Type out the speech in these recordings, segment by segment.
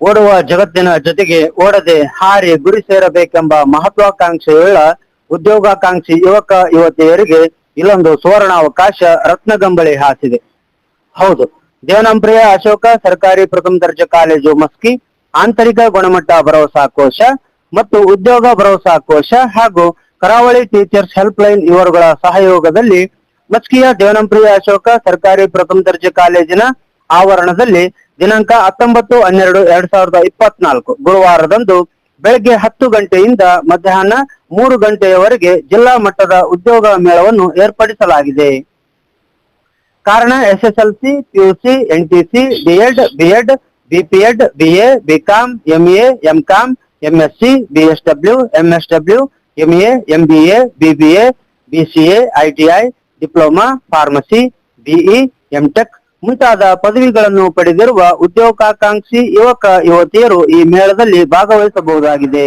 ಓಡುವ ಜಗತ್ತಿನ ಜೊತೆಗೆ ಓಡದೆ ಹಾರಿ ಗುರಿ ಸೇರಬೇಕೆಂಬ ಮಹತ್ವಾಕಾಂಕ್ಷೆಯುಳ್ಳ ಉದ್ಯೋಗಾಕಾಂಕ್ಷಿ ಯುವಕ ಯುವತಿಯರಿಗೆ ಇಲ್ಲೊಂದು ಸುವರ್ಣ ಅವಕಾಶ ರತ್ನಗಂಬಳಿ ಹಾಸಿದೆ. ಹೌದು, ದೇವನಂಪ್ರಿಯ ಅಶೋಕ ಸರ್ಕಾರಿ ಪ್ರಥಮ ದರ್ಜೆ ಕಾಲೇಜು ಮಸ್ಕಿ, ಆಂತರಿಕ ಗುಣಮಟ್ಟ ಭರವಸಾ ಕೋಶ ಮತ್ತು ಉದ್ಯೋಗ ಭರವಸಾ ಕೋಶ ಹಾಗೂ ಕರಾವಳಿ ಟೀಚರ್ಸ್ ಹೆಲ್ಪ್ ಲೈನ್ ಇವರುಗಳ ಸಹಯೋಗದಲ್ಲಿ ಮಸ್ಕಿಯ ದೇವನಂಪ್ರಿಯ ಅಶೋಕ ಸರ್ಕಾರಿ ಪ್ರಥಮ ದರ್ಜೆ ಕಾಲೇಜಿನ ಆವರಣದಲ್ಲಿ ದಿನಾಂಕ ಹತ್ತೊಂಬತ್ತು ಹನ್ನೆರಡು ಎರಡ್ ಸಾವಿರದ ಇಪ್ಪತ್ನಾಲ್ಕು. ಗುರುವಾರದಂದು ಬೆಳಗ್ಗೆ ಹತ್ತು ಗಂಟೆಯಿಂದ ಮಧ್ಯಾಹ್ನ ಮೂರು ಗಂಟೆಯವರೆಗೆ ಜಿಲ್ಲಾ ಮಟ್ಟದ ಉದ್ಯೋಗ ಮೇಳವನ್ನು ಏರ್ಪಡಿಸಲಾಗಿದೆ. ಕಾರಣ SSLC, PUC, NTC, BEd BEd, BPEd, BA, BCom, MA, MCom, MSc, BSW, MSW, MA, MBA, BBA, BCA, ITI, diploma, pharmacy, BE, MTech ಮುಂತಾದ ಪದವಿಗಳನ್ನು ಪಡೆದಿರುವ ಉದ್ಯೋಗಾಕಾಂಕ್ಷಿ ಯುವಕ, ಯುವತಿಯರು ಈ ಮೇಳದಲ್ಲಿ ಭಾಗವಹಿಸಬಹುದಾಗಿದೆ.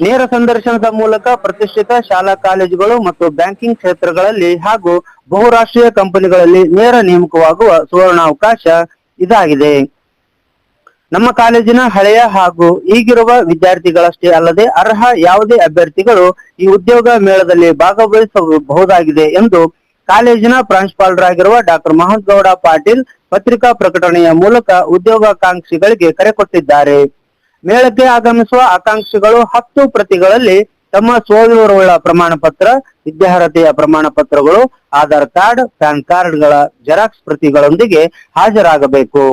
ನೇರ ಸಂದರ್ಶನದ ಮೂಲಕ ಪ್ರತಿಷ್ಠಿತ ಶಾಲಾ ಕಾಲೇಜುಗಳು ಮತ್ತು ಬ್ಯಾಂಕಿಂಗ್ ಕ್ಷೇತ್ರಗಳಲ್ಲಿ ಹಾಗೂ ಬಹುರಾಷ್ಟ್ರೀಯ ಕಂಪನಿಗಳಲ್ಲಿ ನೇರ ನೇಮಕವಾಗುವ ಸುವರ್ಣಾವಕಾಶ ಇದಾಗಿದೆ. ನಮ್ಮ ಕಾಲೇಜಿನ ಹಳೆಯ ಹಾಗೂ ಈಗಿರುವ ವಿದ್ಯಾರ್ಥಿಗಳಷ್ಟೇ ಅಲ್ಲದೆ ಅರ್ಹ ಯಾವುದೇ ಅಭ್ಯರ್ಥಿಗಳು ಈ ಉದ್ಯೋಗ ಮೇಳದಲ್ಲಿ ಭಾಗವಹಿಸಬಹುದಾಗಿದೆ ಎಂದು ಕಾಲೇಜಿನ ಪ್ರಾಂಶುಪಾಲರಾಗಿರುವ ಡಾಕ್ಟರ್ ಮಹಂತ್ ಗೌಡ ಪಾಟೀಲ್ ಪತ್ರಿಕಾ ಪ್ರಕಟಣೆಯ ಮೂಲಕ ಉದ್ಯೋಗಾಕಾಂಕ್ಷಿಗಳಿಗೆ ಕರೆ ಕೊಟ್ಟಿದ್ದಾರೆ. ಮೇಳಕ್ಕೆ ಆಗಮಿಸುವ ಆಕಾಂಕ್ಷಿಗಳು ಹತ್ತು ಪ್ರತಿಗಳಲ್ಲಿ ತಮ್ಮ ಸ್ವವಿವರವುಳ್ಳ ಪ್ರಮಾಣ ಪತ್ರ ವಿದ್ಯಾರ್ಹತೆಯ ಪ್ರಮಾಣ ಪತ್ರಗಳು ಆಧಾರ್ ಕಾರ್ಡ್, ಪ್ಯಾನ್ ಕಾರ್ಡ್ಗಳ ಜೆರಾಕ್ಸ್ ಪ್ರತಿಗಳೊಂದಿಗೆ ಹಾಜರಾಗಬೇಕು.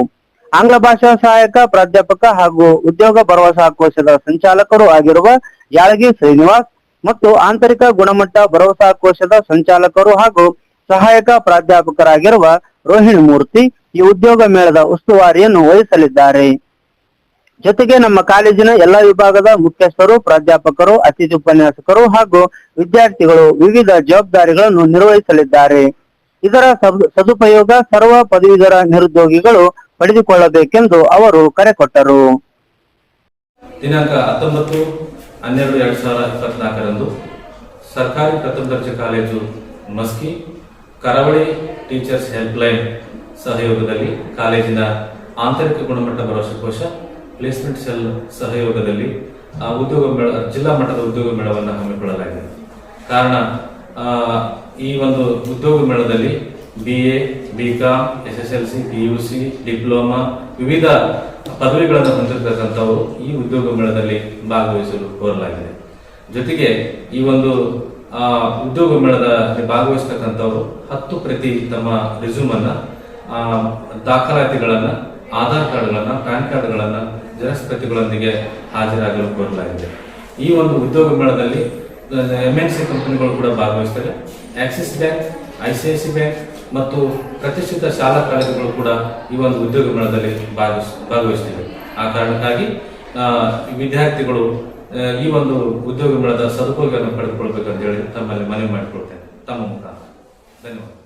ಆಂಗ್ಲ ಭಾಷಾ ಸಹಾಯಕ ಪ್ರಾಧ್ಯಾಪಕ ಹಾಗೂ ಉದ್ಯೋಗ ಭರವಸಾ ಕೋಶದ ಸಂಚಾಲಕರು ಆಗಿರುವ ಯಾಳಗಿ ಶ್ರೀನಿವಾಸ್ ಮತ್ತು ಆಂತರಿಕ ಗುಣಮಟ್ಟ ಭರವಸಾ ಕೋಶದ ಸಂಚಾಲಕರು ಹಾಗೂ ಸಹಾಯಕ ಪ್ರಾಧ್ಯಾಪಕರಾಗಿರುವ ರೋಹಿಣಿ ಮೂರ್ತಿ ಈ ಉದ್ಯೋಗ ಮೇಳದ ಉಸ್ತುವಾರಿಯನ್ನು ವಹಿಸಲಿದ್ದಾರೆ. ಜೊತೆಗೆ ನಮ್ಮ ಕಾಲೇಜಿನ ಎಲ್ಲ ವಿಭಾಗದ ಮುಖ್ಯಸ್ಥರು, ಪ್ರಾಧ್ಯಾಪಕರು, ಅತಿಥಿ ಉಪನ್ಯಾಸಕರು ಹಾಗೂ ವಿದ್ಯಾರ್ಥಿಗಳು ವಿವಿಧ ಜವಾಬ್ದಾರಿಗಳನ್ನು ನಿರ್ವಹಿಸಲಿದ್ದಾರೆ. ಇದರ ಸದ್- ಸದುಪಯೋಗ ಸರ್ವ ಪದವೀಧರ ನಿರುದ್ಯೋಗಿಗಳು ಪಡೆದುಕೊಳ್ಳಬೇಕೆಂದು ಅವರು ಕರೆ ಕೊಟ್ಟರು. ದಿನಾಂಕ ಹತ್ತೊಂಬತ್ತು, ಹನ್ನೆರಡು, ಎರಡು ಸಾವಿರದ ಇಪ್ಪತ್ನಾಲ್ಕರಂದು ಸರ್ಕಾರಿ ಪ್ರಥಮ ದರ್ಜೆ ಕಾಲೇಜು ಮಸ್ಕಿ ಕರಾವಳಿ ಟೀಚರ್ಸ್ ಹೆಲ್ಪ್ಲೈನ್ ಸಹಯೋಗದಲ್ಲಿ ಕಾಲೇಜಿನ ಆಂತರಿಕ ಗುಣಮಟ್ಟ ಭರವಸೆ ಕೋಶ ಪ್ಲೇಸ್ಮೆಂಟ್ ಸೆಲ್ ಸಹಯೋಗದಲ್ಲಿ ಉದ್ಯೋಗ ಮೇಳ, ಜಿಲ್ಲಾ ಮಟ್ಟದ ಉದ್ಯೋಗ ಮೇಳವನ್ನು ಹಮ್ಮಿಕೊಳ್ಳಲಾಗಿದೆ. ಕಾರಣ ಈ ಒಂದು ಉದ್ಯೋಗ ಮೇಳದಲ್ಲಿ B A B com S S L C P U C diploma ವಿವಿಧ ಪದವಿಗಳನ್ನು ಹೊಂದಿರತಕ್ಕಂಥವರು ಈ ಉದ್ಯೋಗ ಮೇಳದಲ್ಲಿ ಭಾಗವಹಿಸಲು ಕೋರಲಾಗಿದೆ. ಜೊತೆಗೆ ಈ ಒಂದು ಉದ್ಯೋಗ ಮೇಳದ ಭಾಗವಹಿಸ್ತಕ್ಕಂಥವರು ಹತ್ತು ಪ್ರತಿ ತಮ್ಮ ರಿಸ್ಯೂಮ್ ಅನ್ನ ಆ, ದಾಖಲಾತಿಗಳನ್ನ ಆಧಾರ್ ಕಾರ್ಡ್ಗಳನ್ನ ಪ್ಯಾನ್ ಕಾರ್ಡ್ಗಳನ್ನ ಜೆರಾಕ್ಸ್ ಪ್ರತಿಗಳೊಂದಿಗೆ ಹಾಜರಾಗಲು ಕೋರಲಾಗಿದೆ. ಈ ಒಂದು ಉದ್ಯೋಗ ಮೇಳದಲ್ಲಿ ಎಂ ಎನ್ ಸಿ ಕಂಪನಿಗಳು ಕೂಡ ಭಾಗವಹಿಸ್ತವೆ. Axis bank I C I C bank ಮತ್ತು ಪ್ರತಿಷ್ಠಿತ ಶಾಲಾ ಕಾಲೇಜುಗಳು ಕೂಡ ಈ ಒಂದು ಉದ್ಯೋಗ ಮೇಳದಲ್ಲಿ ಭಾಗವಹಿಸ್ ಭಾಗವಹಿಸ್ತಿವೆ. ಆ ಕಾರಣಕ್ಕಾಗಿ ಆ, ವಿದ್ಯಾರ್ಥಿಗಳು ಆ, ಈ ಒಂದು ಉದ್ಯೋಗ ಮೇಳದ ಸದುಪಯೋಗವನ್ನು ಪಡೆದುಕೊಳ್ಬೇಕಂತ ಹೇಳಿ ತಮ್ಮಲ್ಲಿ ಮನವಿ ಮಾಡಿಕೊಳ್ತೇನೆ. ತಮ್ಮ ಮುಖ ಧನ್ಯವಾದ